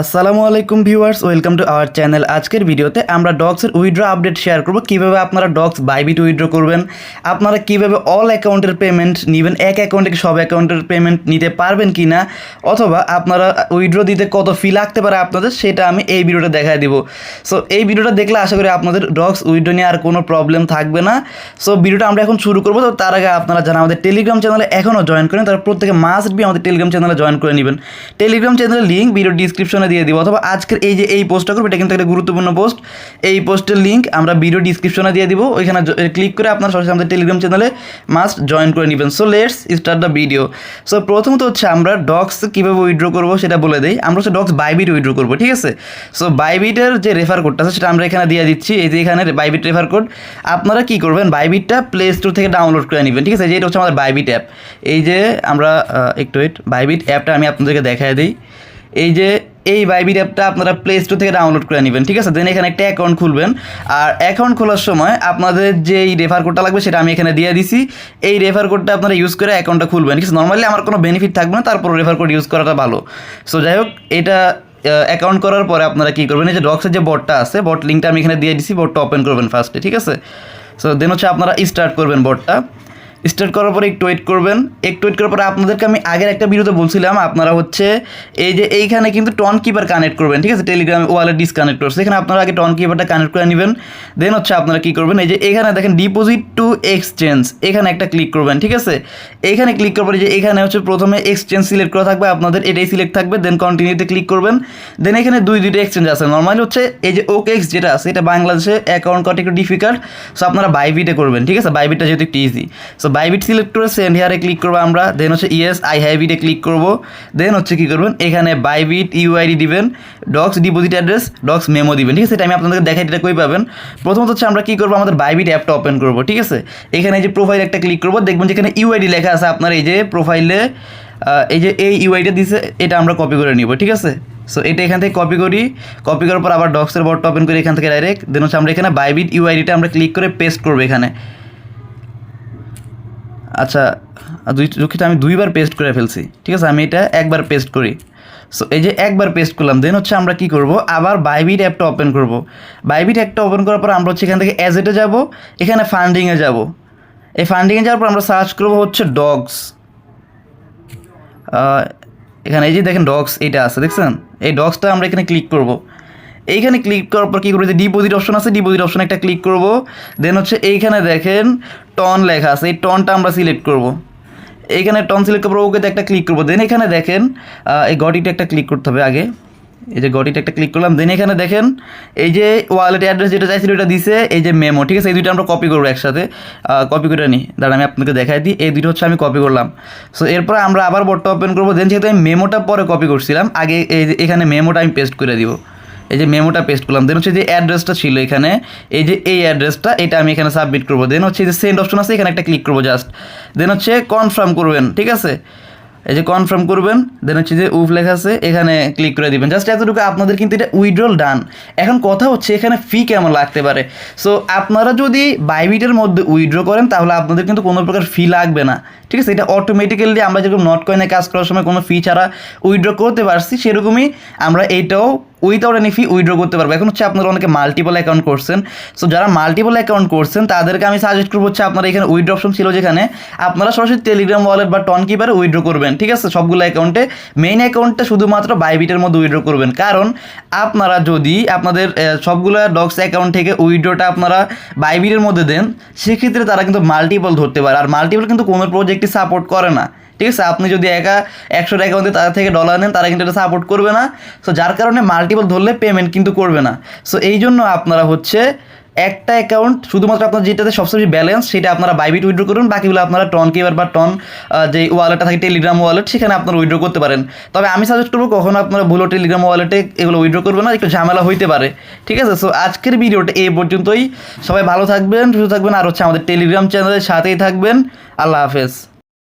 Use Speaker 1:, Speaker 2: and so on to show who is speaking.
Speaker 1: আসসালামু আলাইকুম viewers, welcome to our channel. আজকের ভিডিওতে আমরা ডগসের উইথড্র আপডেট শেয়ার করব। কীভাবে আপনারা ডগস বাইবিট উইথড্র করবেন, আপনারা কীভাবে অল অ্যাকাউন্টের পেমেন্ট নেবেন, এক অ্যাকাউন্টে সব অ্যাকাউন্টের পেমেন্ট নিতে পারবেন কি না অথবা আপনারা উইথড্র দিতে কত ফি লাগতে পারে আপনাদের, সেটা আমি এই ভিডিওটা দেখায় দিব। সো এই ভিডিওটা দেখলে আশা করি আপনাদের ডগস উইড্রো নিয়ে আর কোনো প্রবলেম থাকবে না। সো ভিডিওটা আমরা এখন শুরু করব। তো তার আগে আপনারা যারা আমাদের টেলিগ্রাম চ্যানেলে এখনও জয়েন করেন, তারা প্রত্যেকে মাস্ট বি আমাদের টেলিগ্রাম চ্যানেলে জয়েন করে নেবেন। টেলিগ্রাম চ্যানেলের লিঙ্ক ভিডিও ডিসক্রিপশনে দিয়ে দিব, অথবা আজকের এই যে এই পোস্টটা করব, এটা কিন্তু একটা গুরুত্বপূর্ণ পোস্ট এই পোস্টের লিঙ্ক আমরা ভিডিও ডিসক্রিপশনে দিয়ে দিব, ওইখানে ক্লিক করে আপনার সরাসরি আমাদের টেলিগ্রাম চ্যানেলে মাস্ট জয়েন করে নেবেন। So let's start the video so প্রথমত হচ্ছে আমরা ডক্স কীভাবে উইড্রো করব সেটা বলে দিই। আমরা হচ্ছে ডক্স বাইবিট উইড্রো করব, ঠিক আছে? সো বাইবিটের যে রেফার কোডটা আছে, সেটা আমরা এখানে দিয়ে দিচ্ছি। এই যে এখানে বাইবিট রেফার কোড আপনারা কি করবেন? বাইবিটটা প্লে স্টোর থেকে ডাউনলোড করে নেবেন, ঠিক আছে? যেটা হচ্ছে আমাদের বাইবিট অ্যাপ এই যে আমরা একটু ওয়েট বাইবিট অ্যাপটা আমি আপনাদেরকে দেখায় দিই। এই যে এই বাইবিট অ্যাপটা আপনারা প্লে স্টোর থেকে ডাউনলোড করে নেবেন, ঠিক আছে? দেন এখানে একটা অ্যাকাউন্ট খুলবেন। আর অ্যাকাউন্ট খোলার সময় আপনাদের যে এই রেফার কোডটা লাগবে সেটা আমি এখানে দিয়ে দিছি। এই রেফার কোডটা আপনারা ইউজ করে অ্যাকাউন্টটা খুলবেন, ঠিক আছে? নর্মালি আমার কোনো বেনিফিট থাকবে না তারপর রেফার কোড ইউজ করাটা ভালো। সো যাই হোক, এটা অ্যাকাউন্ট করার পরে আপনারা কী করবেন, এই যে ডক্সের যে বটটা আছে বট লিঙ্কটা আমি এখানে দিয়ে দিছি বটটা ওপেন করবেন ফার্স্টে ঠিক আছে? সো দেন হচ্ছে আপনারা স্টার্ট করবেন বটটা স্টার্ট করার পরে একটু ওয়েট করবেন। একটু ওয়েট করার পরে আপনাদেরকে আমি আগের একটা ভিডিওতে বলছিলাম, আপনারা হচ্ছে এই যে এইখানে কিন্তু টন কিপার কানেক্ট করবেন, ঠিক আছে? টেলিগ্রাম ওয়ালেট ডিসকানেক্ট করছে এখানে আপনারা আগে টন কিপারটা কানেক্ট করে নেবেন দেন হচ্ছে আপনারা কী করবেন, এই যে এখানে দেখেন ডিপোজিট টু এক্সচেঞ্জ এখানে একটা ক্লিক করবেন, ঠিক আছে? এইখানে ক্লিক করার পরে যে এখানে হচ্ছে প্রথমে এক্সচেঞ্জ সিলেক্ট করা থাকবে, আপনাদের এটাই সিলেক্ট থাকবে দেন কন্টিনিউতে ক্লিক করবেন। দেন এখানে দুই, দুইটা এক্সচেঞ্জ আছে। নর্মালি হচ্ছে এই যে ওকে এক্স যেটা আছে, এটা বাংলাদেশে অ্যাকাউন্ট করা একটু ডিফিকাল্ট সো আপনারা বাইবিটে করবেন, ঠিক আছে? বাইবিটটা যেহেতু একটু ইজি সো বাইবিট সিলেক্ট করে সেন্ড হেয়ারে ক্লিক করব আমরা দেন হচ্ছে ইয়েস আই হ্যাভ ক্লিক করব। দেন হচ্ছে কী করবেন, এখানে বাইবিট ইউআইডি দিবেন docs deposit address docs memo দিবেন, ঠিক আছে? এটা আমি আপনাদেরকে দেখাই, এটা কই পাবেন? প্রথমত হচ্ছে আমরা কী করব, আমাদের বাইবিট অ্যাপটা ওপেন করব, ঠিক আছে? এখানে যে প্রোফাইল একটা ক্লিক করব, দেখবেন যেখানে ইউআইডি লেখা আছে আপনার, এই যে প্রোফাইলে এই যে এই ইউআইডিটা দিছে, এটা আমরা কপি করে নিব, ঠিক আছে? সো এটা এখান থেকে কপি করি কপি করার পর আবার ডক্সের বটটা ওপেন করি এখান থেকে ডাইরেক্ট দেন হচ্ছে আমরা এখানে বাইবিট ইউআইডিটা আমরা ক্লিক করে পেস্ট করব এখানে। আচ্ছা দুই দুঃখিত, আমি দুইবার পেস্ট করে ফেলছি, ঠিক আছে? আমি এটা একবার পেস্ট করি। সো এই যে একবার পেস্ট করলাম দেন হচ্ছে আমরা কি করব? আবার বাইবিট অ্যাপটা ওপেন করব। বাইবিট অ্যাপটা ওপেন করার পর আমরা হচ্ছে এখান থেকে অ্যাজেটে যাব, এখানে ফান্ডিংয়ে যাব। এই ফান্ডিংয়ে যাওয়ার পর আমরা সার্চ করব হচ্ছে ডগস এখানে এই যে দেখেন ডগস এটা আছে, দেখছেন? এই ডগসটা আমরা এখানে ক্লিক করব। এইখানে ক্লিক করার পর কী করব? যে ডিপোজিট অপশন আছে ডিপোজিট অপশন একটা ক্লিক করব। দেন হচ্ছে এইখানে দেখেন টন লেখা আছে। এই টনটা আমরা সিলেক্ট করব। এইখানে টন সিলেক্ট পর ওকে একটা ক্লিক করব। দেন এখানে দেখেন এই গডিটা একটা ক্লিক করতে হবে আগে। এই যে গডিটা একটা ক্লিক করলাম। দেন এখানে দেখেন, এই যে ওয়ালেট অ্যাড্রেস যেটা চাইছিল ওটা দিছে, এই যে মেমো ঠিক আছে? এই দুইটা আমরা কপি করব একসাথে। কপি করে নিই দাঁড়া আমি আপনাকে দেখাই দিই। এই দুটো হচ্ছে আমি কপি করলাম। সো এরপর আমরা আবার বোর্ডটা ওপেন করব। দেন যেহেতু আমি মেমোটা পরে কপি করছিলাম, আগে এখানে মেমোটা আমি পেস্ট করে দিব। এই যে মেমোটা পেস্ট করলাম দেন হচ্ছে যে অ্যাড্রেসটা ছিল এখানে, এই যে এই অ্যাড্রেসটা এটা আমি এখানে সাবমিট করব। দেন হচ্ছে যে সেন্ড অপশন আছে, এখানে একটা ক্লিক করব জাস্ট দেন হচ্ছে কনফার্ম করবেন, ঠিক আছে? এই যে কনফার্ম করবেন দেন হচ্ছে যে উফ লেখা আছে, এখানে ক্লিক করে দিবেন। জাস্ট এতটুকু আপনাদের কিন্তু এটা উইড্রল ডান এখন কথা হচ্ছে এখানে ফি কেমন লাগতে পারে? সো আপনারা যদি বাইবিটের মধ্যে উইড্র করেন, তাহলে আপনাদের কিন্তু কোনো প্রকার ফি লাগবে না। ঠিক আছে? এটা অটোমেটিক্যালি আমরা যেরকম নট কয়েনে কাজ করার সময় কোনো ফি ছাড়া উইড্র করতে পারছি, সেরকমই আমরা এইটাও উইথাউট এনি ফি উইড্র করতে পারব। এখন হচ্ছে আপনারা অনেকে মাল্টিপল অ্যাকাউন্ট করছেন। সো যারা মাল্টিপল অ্যাকাউন্ট করছেন, তাদেরকে আমি সাজেস্ট করব হচ্ছে আপনারা এখানে উইড্র অপশন ছিল যেখানে আপনারা সরাসরি টেলিগ্রাম ওয়ালেট বা টন কিপারে উইড্র করবেন, ঠিক আছে? সবগুলো অ্যাকাউন্টে মেইন অ্যাকাউন্টটা শুধুমাত্র বাইবিটের মধ্যে উইড্র করবেন। কারণ আপনারা যদি আপনাদের সবগুলো ডক্স অ্যাকাউন্ট থেকে উইড্রোটা আপনারা বাইবিটের মধ্যে দেন, সেক্ষেত্রে তারা কিন্তু মাল্টিপল ধরতে পারে। আর মাল্টিপল কিন্তু কোনো প্রজেক্টই সাপোর্ট করে না। ঠিক আছে? আপনি যদি একা একশো টাকা মধ্যে তাদের থেকে ডলার নেন, তারা কিন্তু এটা সাপোর্ট করবে না। সো যার কারণে মাল্টিপল ধরলে পেমেন্ট কিন্তু করবে না। সো এই জন্য আপনারা হচ্ছে একটা অ্যাকাউন্ট শুধুমাত্র আপনার যেটাতে সবচেয়ে ব্যালেন্স সেটা আপনারা বাইবিট উইড্রো করুন। বাকিগুলো আপনারা টন কেবার বা টন যে ওয়ালেটটা থাকে টেলিগ্রাম ওয়ালেট সেখানে আপনারা উইড্রো করতে পারেন। তবে আমি সাজেস্ট করব কখনো আপনারা ভুলো টেলিগ্রাম ওয়ালেটে এগুলো উইড্রো করবেন না, একটু ঝামেলা হইতে পারে। ঠিক আছে? সো আজকের ভিডিওটা এই পর্যন্তই। সবাই ভালো থাকবেন, সুস্থ থাকবেন। আর হচ্ছে আমাদের টেলিগ্রাম চ্যানেলের সাথেই থাকবেন। আল্লাহ হাফেজ।